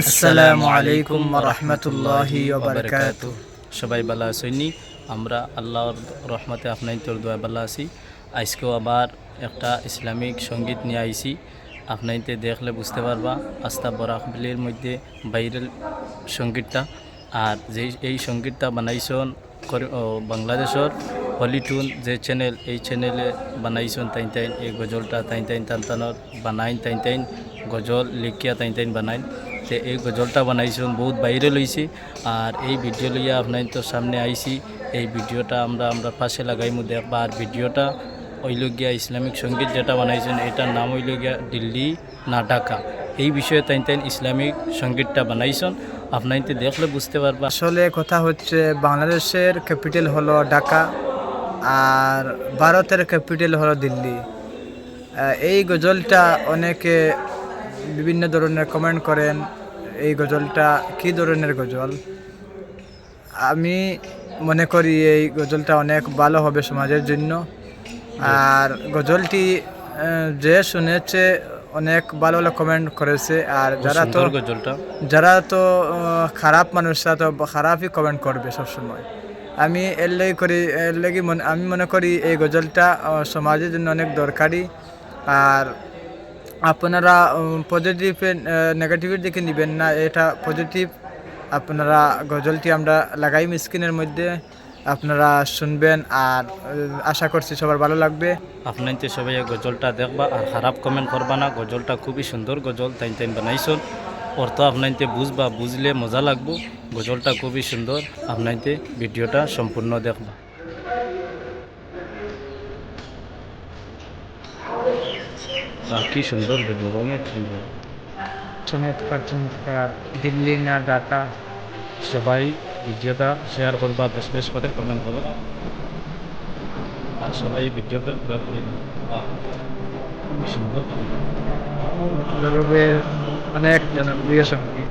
আসসালামু আলাইকুম রহমতুল্লাহি সবাই ভালো আছেননি আমরা আল্লাহর রহমতে আপনার তোর দোয়া ভালো আছি। আজকেও আবার একটা ইসলামিক সংগীত নিয়ে আইছি। আপনাইতে দেখলে বুঝতে পারবা আস্তা বরাকবিলের মধ্যে ভাইরাল সঙ্গীতটা। আর যে এই সঙ্গীতটা বানাইছন বাংলাদেশের হলিটুন যে চ্যানেল এই চ্যানেলে বানাইছন তাইন তাইন এই গজলটা তাইন তাইন টান টানর বানাইন তাইন তাইন গজল লিখিয়া তাইন তাইন বানাইন। তে এই গজলটা বানাইছন, বহুত বাইরে লইছি। আর এই ভিডিও লইয়া আপনার তো সামনে আইছি। এই ভিডিওটা আমরা আমরা পাশে লাগাইমু দেখবা। আর ভিডিওটা হইল গিয়া ইসলামিক সংগীত যেটা বানাইছেন, এটার নাম গিয়া দিল্লি না ঢাকা। এই বিষয়ে তাই তাই ইসলামিক সঙ্গীতটা বানাইছন। আপনাইতে দেখলে বুঝতে পারবা। আসলে কথা হচ্ছে, বাংলাদেশের ক্যাপিটাল হলো ঢাকা আর ভারতের ক্যাপিটাল হলো দিল্লি। এই গজলটা অনেকে বিভিন্ন ধরনের কমেন্ট করেন এই গজলটা কী ধরনের গজল? আমি মনে করি এই গজলটা অনেক ভালো হবে সমাজের জন্য। আর গজলটি যে শুনেছে অনেক ভালো ভালো কমেন্ট করেছে। আর যারা তো গজলটা। যারা তো খারাপ মানুষরা তো খারাপই কমেন্ট করবে সবসময়। আমি এর লেগে করি এর লেগে আমি মনে করি এই গজলটা সমাজের জন্য অনেক দরকারি। আর আপনারা পজিটিভ নেগেটিভের দিকে নেবেন না। এটা পজিটিভ আপনারা গজলটি আমরা লাগাই স্ক্রিনের মধ্যে। আপনারা শুনবেন আর আশা করছি সবার ভালো লাগবে। আপনাইতে সবাই গজলটা দেখবা আর খারাপ কমেন্ট করবা না। গজলটা খুবই সুন্দর গজল তাইন তাইন বানাইছন। অর্থ আপনাইতে বুঝবা, বুঝলে মজা লাগবো। গজলটা খুবই সুন্দর। আপনাইতে ভিডিওটা সম্পূর্ণ দেখবা। আর কি সুন্দর গজল অনেক সুন্দর চমৎকার চমৎকার দিল্লি না ঢাকা সবাই ভিডিওটা শেয়ার করবা বেশ বেশ করে কমেন্ট করো আর সবাই ভিডিওটা পুরো করে দিবা। বাহ, কি সুন্দর জরুরের অনেক জনপ্রিয় সংগীত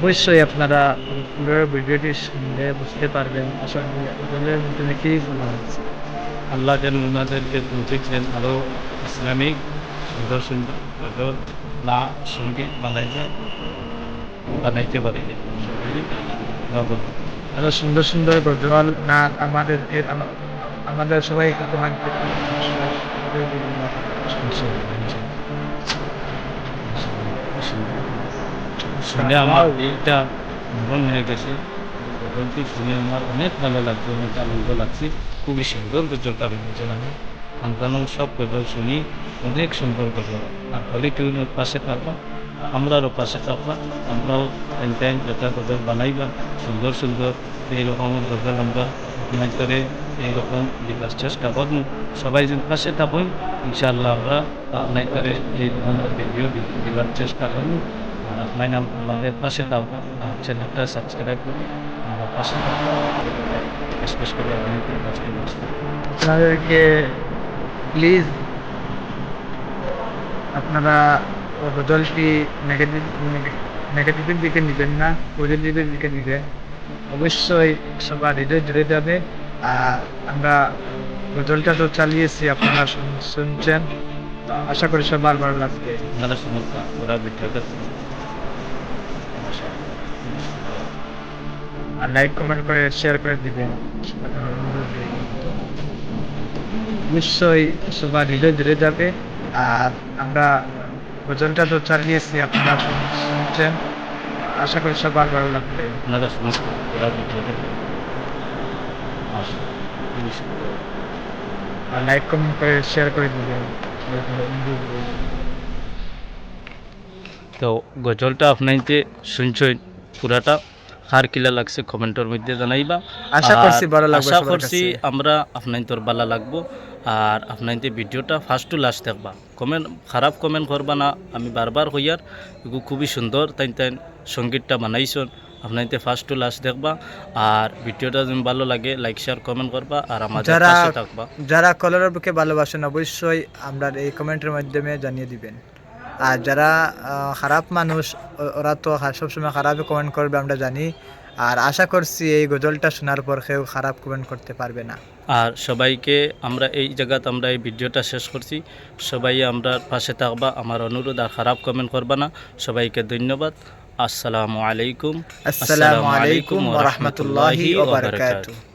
অবশ্যই আপনারা ভিডিওটি শুনলে বুঝতে পারবেন। আসলে কি হচ্ছে আল্লাহ যেন ওনাদেরকে তৌফিক আরও ইসলামিক সুন্দর সুন্দর না সংগীত বানাইতে বানাইতে পারে। আরও সুন্দর সুন্দর গজল না আমাদের আমাদের সবাই শুনে আমার এইটা মন হয়ে গেছে। গজলটি শুনে আমার অনেক ভালো লাগছে, অনেক আনন্দ লাগছে। খুবই সুন্দর গজলটা আমি। সন্তান সব গজল শুনি, অনেক সুন্দর গজল আর হলি টিউনের পাশে থাকবা, আমরারও পাশে থাকবা। আমরাও টাইম টাইম যেটা গজল বানাইবা, সুন্দর সুন্দর এইরকম গজল আমরা অভিনয় করে এইরকম দিবার চেষ্টা করব। সবাই যদি পাশে থাকুন, ইনশাআল্লাহ আমরা অভিনয় করে এই ধরনের ভিডিও দিবার চেষ্টা আর আপনার আমাদের পাশে চ্যানেলটা সাবস্ক্রাইব আমরা পাশে করে আপনাদেরকে প্লিজ আপনারা গজলটি নেগেটিভ নেগেটিভের দিকে নেবেন না পজিটিভের দিকে নেবেন। অবশ্যই সবার হৃদয় জুড়ে যাবে। আর আমরা গজলটা তো চালিয়েছি আপনারা শুনছেন। আশা করি সবার ভালো লাগবে। সমস্যা ওরা আর লাইক কমেন্ট করে শেয়ার করে দিবেন। নিশ্চয়ই সবার হৃদয় জুড়ে যাবে। আর আমরা গজলটা তো চালিয়েছি আপনারা শুনছেন। আশা করি সবার ভালো লাগবে। আর লাইক কমেন্ট করে শেয়ার করে দিবেন। তো গজলটা আপনাইতে শুনছেন পুরাটা। কার কিলা লাগছে কমেন্টের মধ্যে জানাইবা। আশা করছি ভালো লাগবে আশা করছি। আমরা আপনাইতর ভালো লাগবো। আর আপনাইতে ভিডিওটা ফার্স্ট টু লাস্ট দেখবা। কমেন্ট খারাপ কমেন্ট করবা না। আমি বারবার হইয়ার এগু খুবই সুন্দর তাই তাই সঙ্গীতটা বানাইছন। আপনাইতে ফার্স্ট টু লাস্ট দেখবা। আর ভিডিওটা যদি ভালো লাগে লাইক শেয়ার কমেন্ট করবা। আর আমাদের যারা পাশে থাকবা। যারা কলরের বুকে ভালোবাসেন অবশ্যই আমরা এই কমেন্টের মাধ্যমে জানিয়ে দিবেন। আর যারা খারাপ মানুষ ওরা তো সবসময় খারাপই কমেন্ট করবে আমরা জানি। আর আশা করছি এই গজলটা শোনার পর কেউ খারাপ কমেন্ট করতে পারবে না। আর সবাইকে আমরা এই জায়গাতে আমরা এই ভিডিওটা শেষ করছি। সবাই আমরা পাশে থাকবা আমার অনুরোধ আর খারাপ কমেন্ট করবা না। সবাইকে ধন্যবাদ। আসসালামু আলাইকুম। আসসালামু আলাইকুম ওয়া রাহমাতুল্লাহি ওয়া বারাকাতুহু।